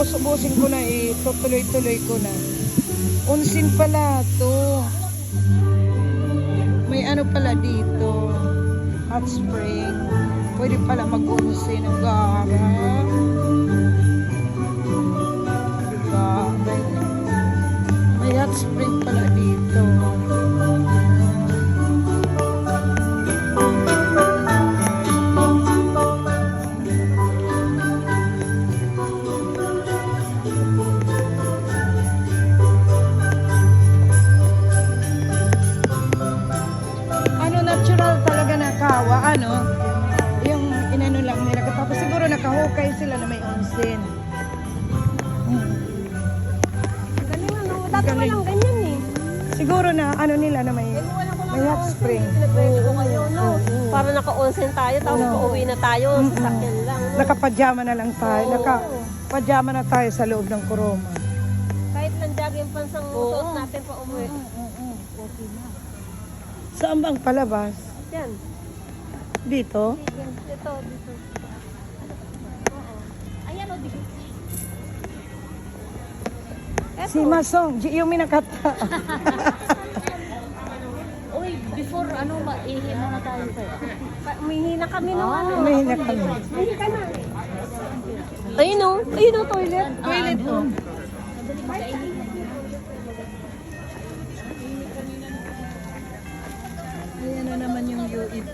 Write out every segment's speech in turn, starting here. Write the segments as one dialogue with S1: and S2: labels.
S1: ubos-ubusin ko na eh. Tutuloy-tuloy ko na. Unsin pala to. May ano pala dito. Hot spring. Pwede pala mag-unsin ng gara. Grabe. May hot spring pala dito. Hot spring.
S2: Oo, ngayon, no? Para naka-onsen tayo, tapos
S1: Oo.
S2: pauwi na tayo, sasakyan lang. No?
S1: Nakapajama na lang tayo.
S2: Oo.
S1: Nakapajama na tayo sa loob ng kuroma.
S2: Kahit lang jogging pants ang
S1: Oo.
S2: suot natin pa umuwi.
S1: Saan bang palabas?
S2: Yan.
S1: Dito?
S2: Yan. Dito, dito. Oo. Ayan o, dito.
S1: Si Masong, yung minakata.
S3: Before ano, maihi muna tayo sa'yo.
S2: Pa- Umihi na kami ng ano.
S1: May na kami.
S2: Umihi ka na. Ayun o. Ayun o, toilet.
S1: Toilet to. Ayan na naman yung UIP ko.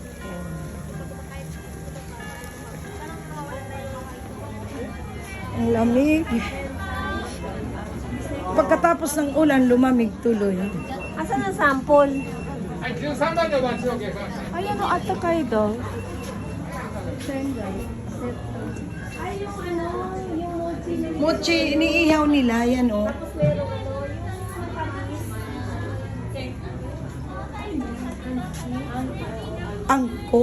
S1: Ang lamig. Pagkatapos ng ulan, lumamig tuloy.
S2: Asan ang sample?
S1: Ayan o, ata kayo daw.
S2: Ay, yung ano, yung mochi na
S1: Mochi, iniihaw nila, yan o.
S2: Tapos merong ano, yung matamis.
S1: Angko.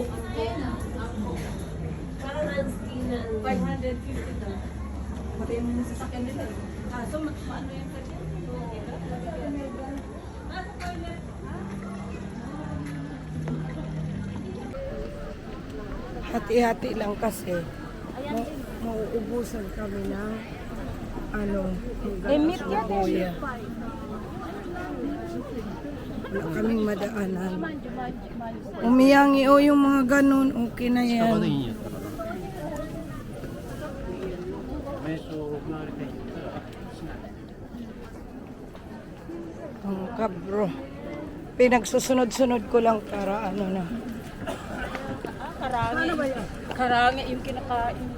S2: Parang unskin na. 550 daw.
S1: Hati-hati lang kasi. Ma- mauubusan kami ng ano,
S2: Eh, meat yan
S1: boya. Wala kaming madaanan. Umiyangi o yung mga ganun, okay na yan. Ang kabro. Pinagsusunod-sunod ko lang para ano na.
S2: Karami. Ano?
S3: Karami yung kinakain.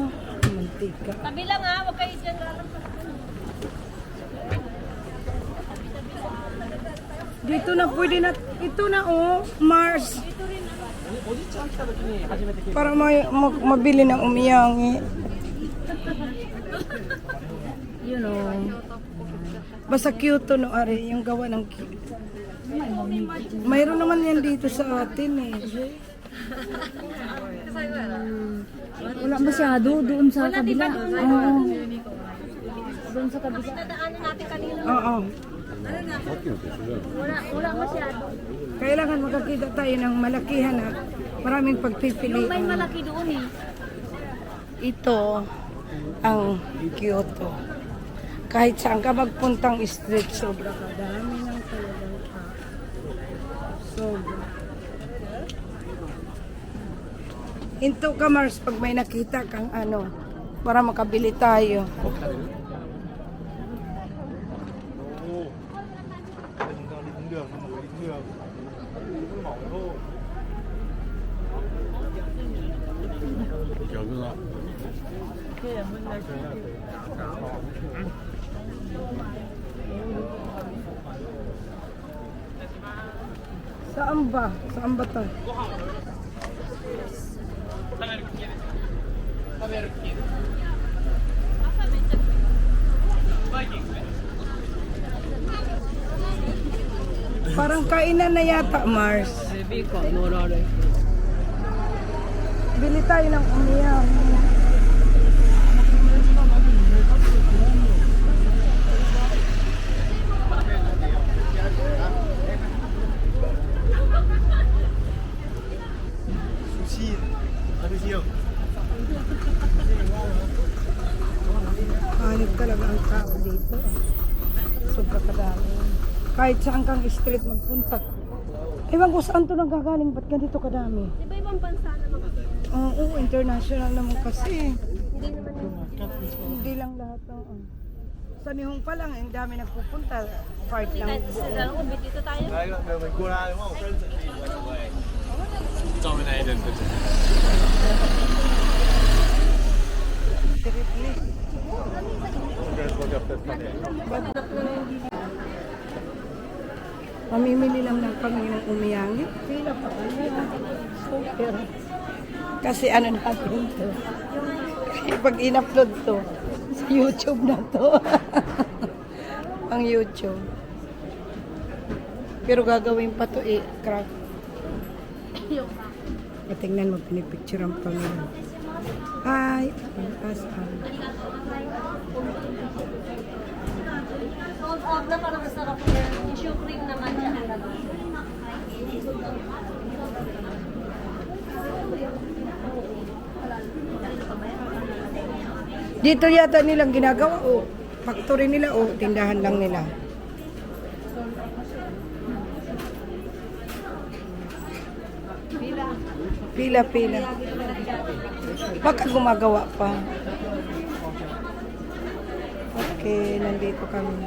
S1: Oh, mantika.
S2: Tabi lang ha, huwag kayo dyan lalampas.
S1: Dito na pwede na, ito na oh, Mars. Para may, mag, mabili ng umiyangi. You know. Basta cute to no, Ari, yung gawa ng cute. Mayroon naman yan dito sa atin eh.
S3: Wala masyado doon sa kabila. Oo. Doon sa kabila.
S2: Nadaanan natin kanina.
S1: Oo.
S2: Wala, wala masyado.
S1: Kailangan makakita tayo ng malakihan at maraming
S3: May
S1: pagpipilian.
S3: malaki doon eh.
S1: Ito ang Kyoto. Kahit saan ka magpuntang street, sobra ka. Dami ng talagang tao. Sobra. Hinto ka, Mars, pag may nakita kang ano, para makabili tayo. Saan ba? Saan ba to? Parang kainan na yata, Mars. Bili tayo ng umiyak. Kanin init talaga ang tao dito. Sobra kadami. Kahit saan kang street magpunta. Ewan ko saan to nanggagaling, ba't ganito kadami?
S2: Di ba ibang bansa naman kasi?
S1: Oo, international naman kasi.
S2: Hindi naman yung...
S1: Hindi lang lahat. Oo. Sa Nihong pa lang, ang dami nagpupunta. Part
S2: lang, dito tayo.
S4: Dominated the
S1: street list. Mamimili lang ng kami ng umiyangi. Pila pa kami. Super. Kasi ano natin to. Pag in-upload to, sa YouTube na to. Ang YouTube. Pero gagawin pa to eh, crack. E, tingnan mo, pinipicture ang pamilya. Hi! Asan?
S2: Sold out na parang masarap yan. Tissue cream naman siya.
S1: Dito yata nilang ginagawa o factory nila o tindahan lang nila. Pila, pila. Baka gumagawa pa. Okay, nandito kami.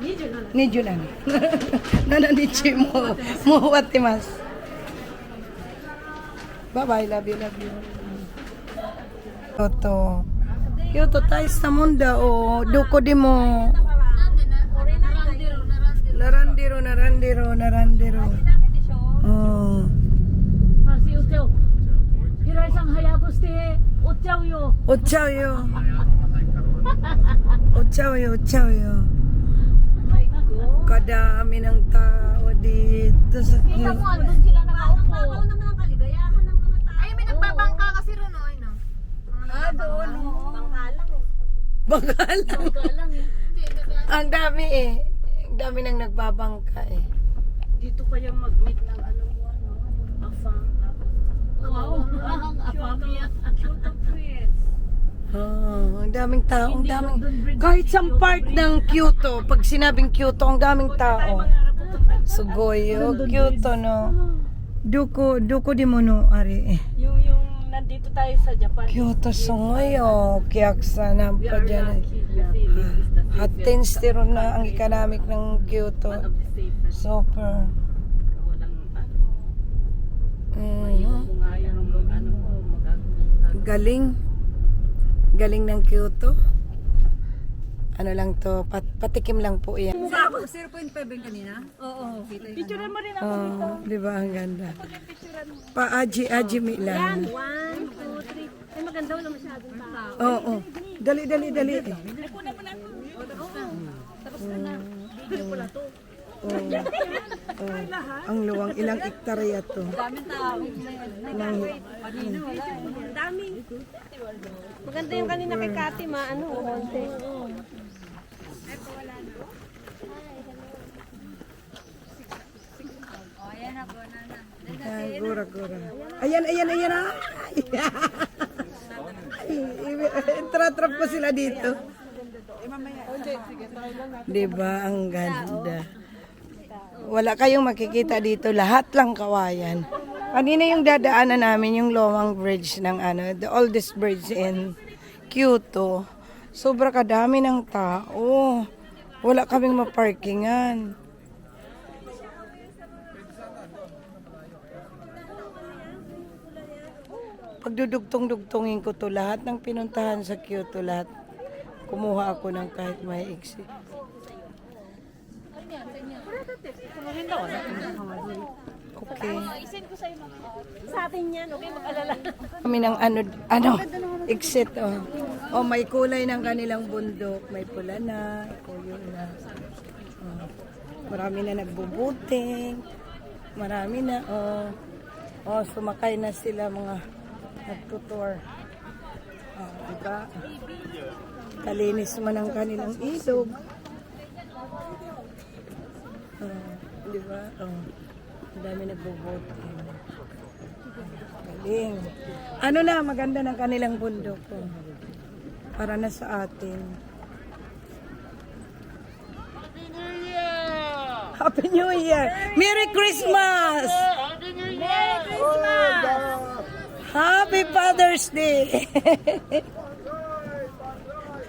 S1: night. Sorry, night. Okoro minabitso-bitso des. Mm. Diyan singat sila nan. Nijo nan. Nananichi mo. Mo watimas. Bye bye, love you, love you. Toto. Kyoto tayo sa munda o duko di mo. Narandiro, narandiro, narandiro. Oh.
S3: Kasi utew. Hiray sang hayagos te. Utyaw yo.
S1: Ochaw yo. Ochaw yo, ochaw yo.
S3: My God.
S1: Kadami ng tao dito sa
S2: Kita mo, andun sila nakaupo. naman ang kaligayahan ng mga tao. Ay, may nagbabangka kasi ron, oh, no?
S1: Ah, doon.
S2: Bangka lang, eh.
S1: Bagal.
S3: Ikaw lang eh.
S1: Ang dami eh. Ang dami nang nagbabangka eh.
S3: Dito kaya mag-meet ng ano mo ano. Afang. Wow. Ang afang niya.
S1: Oh, ang daming tao, ang daming kahit sa part ng Kyoto, pag sinabing Kyoto, ang daming tao. Sugoyo, Kyoto no. Duko, duko di mo no, ari. eh.
S3: Yung yung nandito tayo sa Japan.
S1: Kyoto sungoyo, kiyaksa na pa dyan. Hatin stiro na ang economic ng Kyoto. Super. Mhm. Galing. Galing ng Kyoto. Ano lang to, pat patikim lang po yan.
S3: Picturean mo rin ako.
S1: Oh, di ba ang ganda? Pa aji aji mi lang.
S2: One, two, three. Ay, maganda wala masyadong tao.
S1: Oo. Oh, Dali dali dali. Oh. Oh. Ang luwang ilang ektarya to.
S2: Dami. Maganda yung kanina kay Kati, ma, ano, konti.
S1: Ay, gura gura. Ayan ayan ayan ah. Trap-trap ko sila dito. Di ba ang ganda? Wala kayong makikita dito, lahat lang kawayan. Kanina yung dadaanan namin yung Lowang Bridge ng ano, the oldest bridge in Kyoto. Sobra kadami ng tao. Wala kaming maparkingan. Pagdudugtong-dugtongin ko to lahat ng pinuntahan sa Kyoto lahat. Kumuha ako ng kahit may exit. Okay.
S2: Sa atin yan, okay? Mag-alala.
S1: Kami ng ano, ano, exit, oh. Oh, may kulay ng kanilang bundok. May pula na, kuyo na. Oh. Marami na nagbubuting. Marami na, oh. Oh, sumakay na sila mga nagtutour. Oh, diba? Kalinis man ang kanilang ilog. Oh, diba? Oh. Ang dami nagbubuting. Galing. Ano na, maganda ng kanilang bundok. Oh. Para na sa atin. Happy New Year! Merry Christmas!
S2: Merry Christmas!
S1: Happy Father's Day!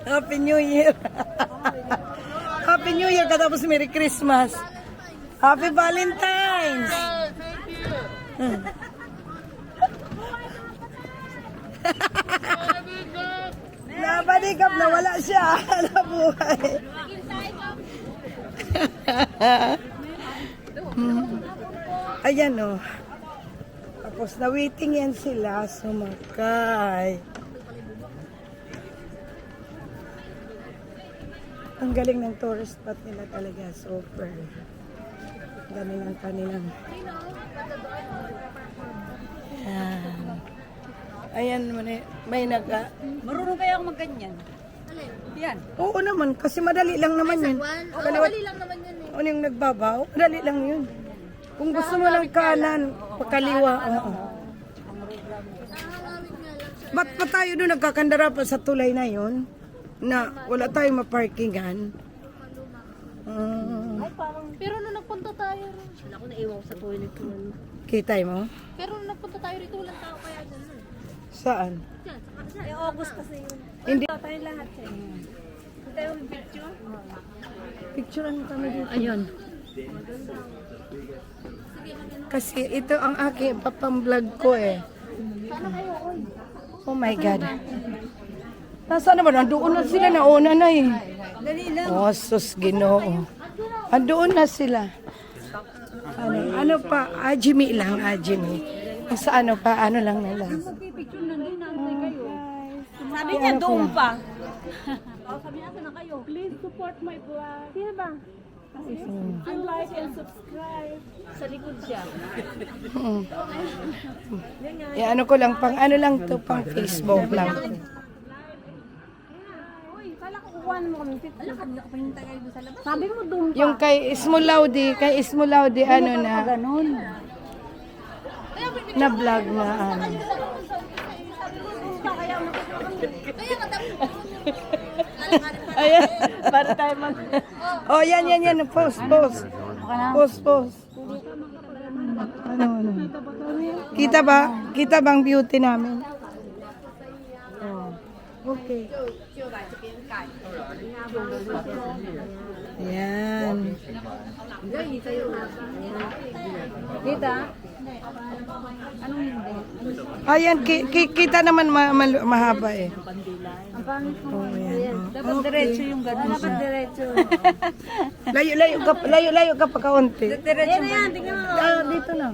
S1: Happy New Year! Happy New Year katapos Merry Christmas! Happy Valentine's! Nabalikap na wala siya. Nabuhay. Ayan o. Oh. Tapos na waiting yan sila sumakay. Ang galing ng tourist spot nila talaga. Super. Ang galing ng kanilang. Ayan. Ayan, may, may nag...
S3: Marunong kaya ako magganyan. Yan.
S1: Oo naman, kasi madali lang naman yun. Kaliwat,
S4: lang naman yun eh.
S1: ano yung nagbabaw? Madali lang yun. Kung gusto mo ng kanan, pakaliwa. Oo. Ba't pa tayo doon nagkakandara pa sa tulay na yun? Na wala tayong maparkingan. Mm,
S4: Pero nung nagpunta tayo,
S2: Wala ko naiwan ko sa toilet ko. ano.
S1: kita mo?
S4: pero nung nagpunta tayo rito, walang tao kaya dyan. eh.
S1: Saan?
S4: Dyan, sa kabila.
S2: Eh, August kasi yun.
S1: Hindi.
S2: Ito tayo lahat eh. Tayo yung picture.
S1: Picturean kami dito.
S2: Ayun.
S1: Kasi ito ang aking papam-vlog ko eh. Oh my God. Nasaan na ba? Nandoon na sila. Nauna na eh.
S2: Dali lang.
S1: Oh, sus, ginoo. Andoon na sila. Ano, ano pa? Ajimi lang, ajimi. Sa ano pa, ano lang nila.
S2: Sabi niya doon pa. sabi natin na kayo. Please support my vlog. Sino ba? And like and subscribe. Sa likod siya.
S1: Mm. Eh, ano ko lang, pang ano lang to, pang Facebook lang.
S2: Kukuha mo kami picture. Kala ko pa tayo sa labas. Sabi mo doon pa.
S1: Yung kay Ismulaudi, kay Ismulaudi, ano na,
S2: Ganon.
S1: na vlog na ano. Ayan, para tayo mag... Oh, yan, yan, yan. Post, post. Post, post. Ano, ano? Kita ba? Kita bang beauty namin? Oh. Okay. Yan.
S2: Kita?
S1: Ayan, ki- ki- kita naman ma- ma- mahaba eh.
S2: Ang pangit mo.
S1: Oh, yan. Oh.
S2: Dapat diretso yung gano'n. Dapat diretso.
S1: Layo, layo ka, layo, layo ka pa kaunti.
S2: Diretso yan, tingnan mo.
S1: Ah, dito na.